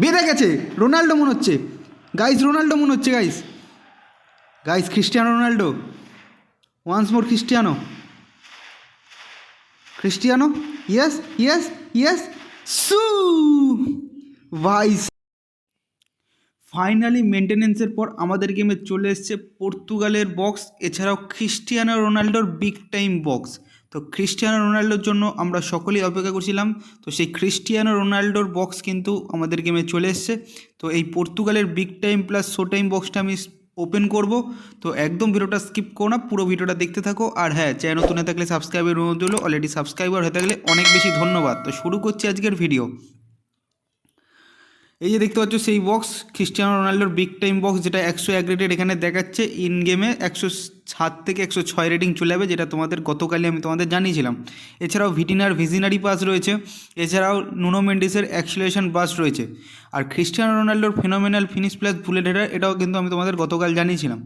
বেঁধে গেছে? রোনাল্ডো মনে হচ্ছে। গাইস রোনাল্ডো মনে হচ্ছে guys guys Cristiano Ronaldo once more Cristiano Cristiano yes yes yes সু ভাইস ফাইনালি মেনটেনেন্সের পর আমাদের গেমে চলে এসছে পর্তুগালের বক্স এছাড়াও খ্রিস্টিয়ানো রোনাল্ডোর বিগ টাইম বক্স তো ক্রিস্টিয়ানো রোনাল্ডোর জন্য আমরা সকলেই অপেক্ষা করছিলাম। তো সেই খ্রিস্টিয়ানো রোনাল্ডোর বক্স কিন্তু আমাদের গেমে চলে এসছে। তো এই পর্তুগালের big time plus show time বক্সটা আমি ওপেন করব। তো একদম ভিডিওটা স্কিপ করো না, পুরো ভিডিওটা দেখতে থাকো। আর হ্যাঁ চ্যানেল নতুন থাকলে সাবস্ক্রাইবের অনুরোধ হলো অলরেডি সাবস্ক্রাইবার হয়ে থাকলে অনেক বেশি ধন্যবাদ। তো শুরু করছি আজকের ভিডিও এই যে দেখতে পাচ্ছ, সেই বক্স খ্রিস্টিয়ানো রোনাল্ডোর বিগ টাইম বক্স যেটা একশো এক রেটেড এখানে দেখাচ্ছে। ইন গেমে একশো সাত থেকে একশো ছয় রেটিং চলে যাবে, যেটা তোমাদের গতকালই আমি তোমাদের জানিয়েছিলাম। এছাড়াও ভিটিনার ভিজিনারি পাস রয়েছে। এছাড়াও নুনো মেন্ডিসের অ্যাক্সিলেশন বাস রয়েছে। আর খ্রিস্টিয়ানো রোনাল্ডোর phenomenal finish plus bullet header এটাও কিন্তু আমি তোমাদের গতকাল জানিয়েছিলাম।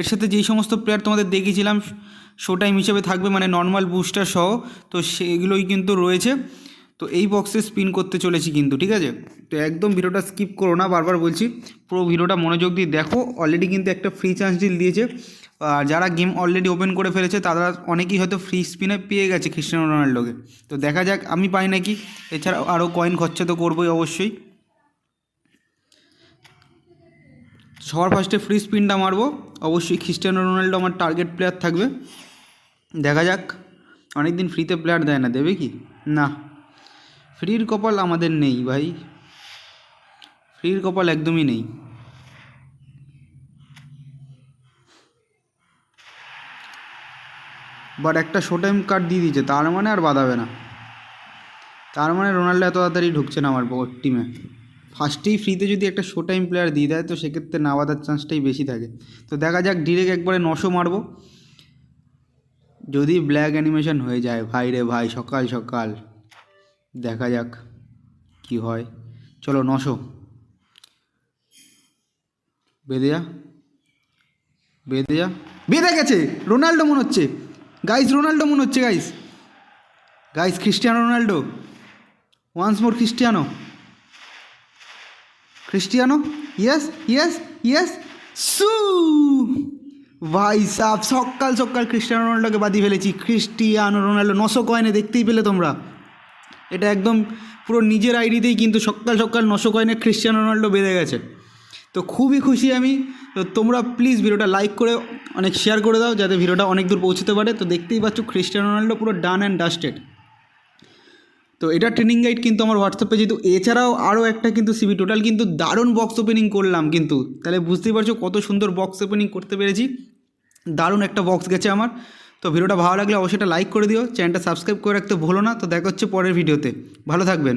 এর সাথে যেই সমস্ত প্লেয়ার তোমাদের দেখিয়েছিলাম শো টাইম হিসেবে থাকবে মানে নর্মাল বুস্টার সহ, তো সেগুলোই কিন্তু রয়েছে। তো এই বক্সে স্পিন করতে চলেছি কিন্তু, ঠিক আছে? তো একদম ভিডিওটা স্কিপ করো না, বারবার বলছি, পুরো ভিডিওটা মনোযোগ দিয়ে দেখো অলরেডি কিন্তু একটা ফ্রি চান্স ডিল দিয়েছে। আর যারা গেম অলরেডি ওপেন করে ফেলেছে, তারা অনেকেই হয়তো ফ্রি স্পিনে পেয়ে গেছে খ্রিস্টানো রোনাল্ডোকে তো দেখা যাক, আমি পাই নাকি? এছাড়াও আরও কয়েন খরচা তো করবোই অবশ্যই। সবার ফার্স্টে ফ্রি স্পিনটা মারবো। অবশ্যই খ্রিস্টানো রোনাল্ডো আমার টার্গেট প্লেয়ার থাকবে। দেখা যাক অনেক দিন ফ্রিতে প্লেয়ার দেয় না, দেবে কি? না। ফ্রির কপাল আমাদের নেই ভাই। ফ্রির কপাল একদমই নেই। বাট একটা শো টাইম কার্ড দিয়ে দিয়েছে, তার মানে আর বাঁধাবে না। তার মানে রোনাল্ডো এত তাড়াতাড়ি ঢুকছে না আমার টিমে ফার্স্টেই ফ্রিতে যদি একটা শো টাইম প্লেয়ার দিয়ে দেয়, তো সেক্ষেত্রে না বাঁধার চান্সটাই বেশি থাকে। তো দেখা যাক ডিরেক্ট একবারে নশো মারবো। যদি ব্ল্যাক অ্যানিমেশন হয়ে যায়, ভাই রে ভাই, সকাল সকাল। দেখা যাক কি হয়। চলো নশো। বেঁধে যা। বেঁধে যা। বেঁধে গেছে। রোনাল্ডো মনে হচ্ছে। গাইস রোনাল্ডো মনে হচ্ছে guys guys Cristiano Ronaldo once more Cristiano Cristiano yes yes yes সু ভাই সাহ সকাল সকাল খ্রিস্টিয়ানো রোনাল্ডোকে বাদিয়ে ফেলেছি। খ্রিস্টিয়ানো রোনাল্ডো নশো কয়েনে দেখতেই পেলে তোমরা। এটা একদম পুরো নিজের আইডিতেই কিন্তু সকাল সকাল নশো কয়েনে খ্রিস্টিয়ানো রোনাল্ডো বেড়ে গেছে। তো খুবই খুশি আমি। তো তোমরা প্লিজ ভিডিওটা লাইক করে অনেক শেয়ার করে দাও যাতে ভিডিওটা অনেক দূর পৌঁছতে পারে। তো দেখতেই পাচ্ছ খ্রিস্টিয়ানো রোনাল্ডো পুরো ডান অ্যান্ড ডাস্টেড তো এটা ট্রেনিং গাইড কিন্তু আমার হোয়াটসঅ্যাপে যেহেতু, এছাড়াও আরও একটা কিন্তু সিবি টোটাল কিন্তু দারুণ বক্স ওপেনিং করলাম কিন্তু। তাহলে বুঝতেই পারছ কত সুন্দর বক্স ওপেনিং করতে পেরেছি। দারুণ একটা বক্স গেছে আমার। তো ভিডিওটা ভালো লাগলে অবশ্যই একটা লাইক করে দিও। চ্যানেলটা সাবস্ক্রাইব করে রাখতে ভুলো না। তো দেখা হচ্ছে পরের ভিডিওতে। ভালো থাকবেন।